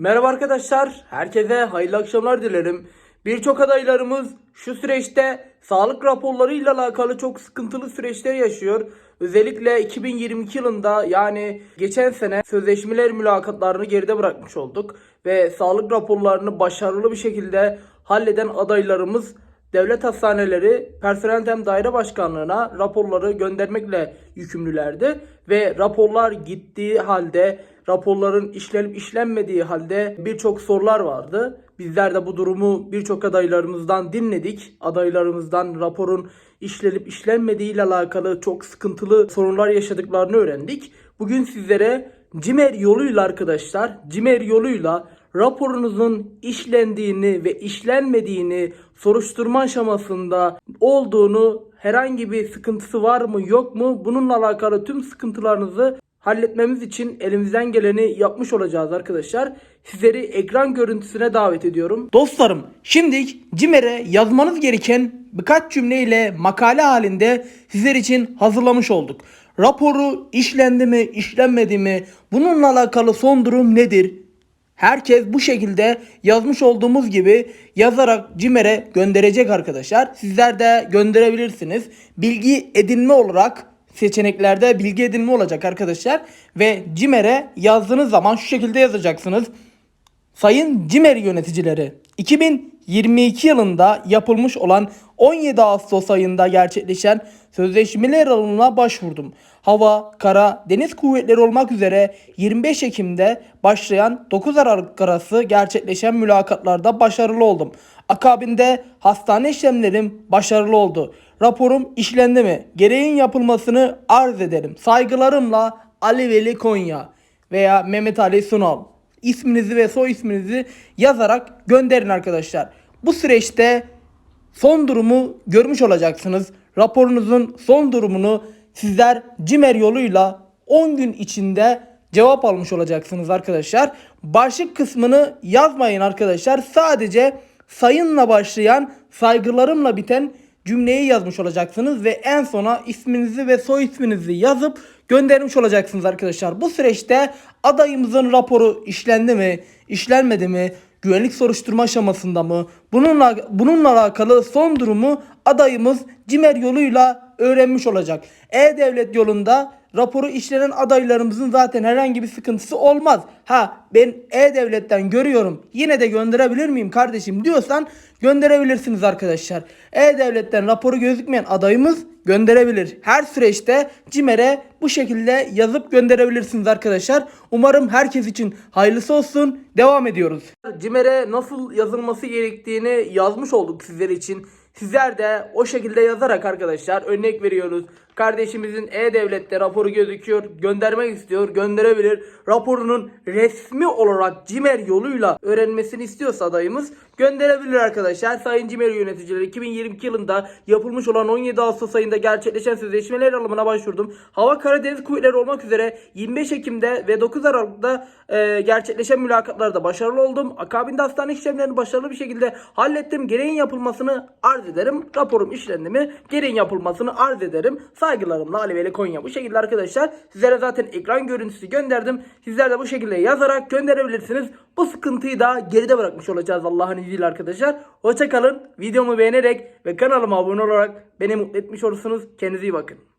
Merhaba arkadaşlar, herkese hayırlı akşamlar dilerim. Birçok adaylarımız şu süreçte sağlık raporlarıyla alakalı çok sıkıntılı süreçler yaşıyor. Özellikle 2022 yılında yani geçen sene sözleşmeler mülakatlarını geride bırakmış olduk. Ve sağlık raporlarını başarılı bir şekilde halleden adaylarımız devlet hastaneleri personel tem daire başkanlığına raporları göndermekle yükümlülerdi. Ve raporlar gittiği halde raporların işlenip işlenmediği halde birçok sorular vardı. Bizler de bu durumu birçok adaylarımızdan dinledik. Adaylarımızdan raporun işlenip işlenmediği ile alakalı çok sıkıntılı sorunlar yaşadıklarını öğrendik. Bugün sizlere CİMER yoluyla arkadaşlar, CİMER yoluyla raporunuzun işlendiğini ve işlenmediğini soruşturma aşamasında olduğunu herhangi bir sıkıntısı var mı yok mu bununla alakalı tüm sıkıntılarınızı halletmemiz için elimizden geleni yapmış olacağız arkadaşlar. Sizleri ekran görüntüsüne davet ediyorum. Dostlarım şimdi CİMER'e yazmanız gereken birkaç cümleyle makale halinde sizler için hazırlamış olduk. Raporu işlendi mi işlenmedi mi bununla alakalı son durum nedir? Herkes bu şekilde yazmış olduğumuz gibi yazarak CİMER'e gönderecek arkadaşlar. Sizler de gönderebilirsiniz. Bilgi edinme olarak seçeneklerde bilgi edinme olacak arkadaşlar. Ve CİMER'e yazdığınız zaman şu şekilde yazacaksınız. Sayın CİMER yöneticileri 2022 yılında yapılmış olan 17 Ağustos ayında gerçekleşen sözleşmeler alımına başvurdum. Hava, kara, deniz kuvvetleri olmak üzere 25 Ekim'de başlayan 9 Aralık arası gerçekleşen mülakatlarda başarılı oldum. Akabinde hastane işlemlerim başarılı oldu. Raporum işlendi mi? Gereğin yapılmasını arz ederim. Saygılarımla Ali Veli Konya veya Mehmet Ali Sunal isminizi ve soy isminizi yazarak gönderin arkadaşlar. Bu süreçte son durumu görmüş olacaksınız. Raporunuzun son durumunu sizler CİMER yoluyla 10 gün içinde cevap almış olacaksınız arkadaşlar. Başlık kısmını yazmayın arkadaşlar. Sadece sayınla başlayan saygılarımla biten cümleyi yazmış olacaksınız ve en sona isminizi ve soy isminizi yazıp göndermiş olacaksınız arkadaşlar. Bu süreçte adayımızın raporu işlendi mi, işlenmedi mi, güvenlik soruşturma aşamasında mı? Bununla bununla alakalı son durumu adayımız CİMER yoluyla öğrenmiş olacak. E-Devlet yolunda raporu işlenen adaylarımızın zaten herhangi bir sıkıntısı olmaz. Ha ben E-Devlet'ten görüyorum yine de gönderebilir miyim kardeşim diyorsan gönderebilirsiniz arkadaşlar. E-Devlet'ten raporu gözükmeyen adayımız gönderebilir. Her süreçte CİMER'e bu şekilde yazıp gönderebilirsiniz arkadaşlar. Umarım herkes için hayırlısı olsun. Devam ediyoruz. CİMER'e nasıl yazılması gerektiğini yazmış olduk sizler için. Sizler de o şekilde yazarak arkadaşlar örnek veriyoruz. Kardeşimizin E-Devlet'te raporu gözüküyor. Göndermek istiyor. Gönderebilir. Raporunun resmi olarak CİMER yoluyla öğrenmesini istiyorsa adayımız gönderebilir arkadaşlar. Sayın CİMER yöneticileri 2022 yılında yapılmış olan 17 Ağustos ayında gerçekleşen sözleşmeler alımına başvurdum. Hava Karadeniz Kuvvetleri olmak üzere 25 Ekim'de ve 9 Aralık'ta e, gerçekleşen mülakatlarda başarılı oldum. Akabinde hastane işlemlerini başarılı bir şekilde hallettim. Gereğin yapılmasını arz ederim. Raporum işlendi mi? Gereğin yapılmasını arz ederim. Saygılarımla Ali Veli Konya. Bu şekilde arkadaşlar sizlere zaten ekran görüntüsü gönderdim. Sizler de bu şekilde yazarak gönderebilirsiniz. Bu sıkıntıyı da geride bırakmış olacağız Allah'ın izniyle arkadaşlar. Hoşçakalın. Videomu beğenerek ve kanalıma abone olarak beni mutlu etmiş olursunuz. Kendinize iyi bakın.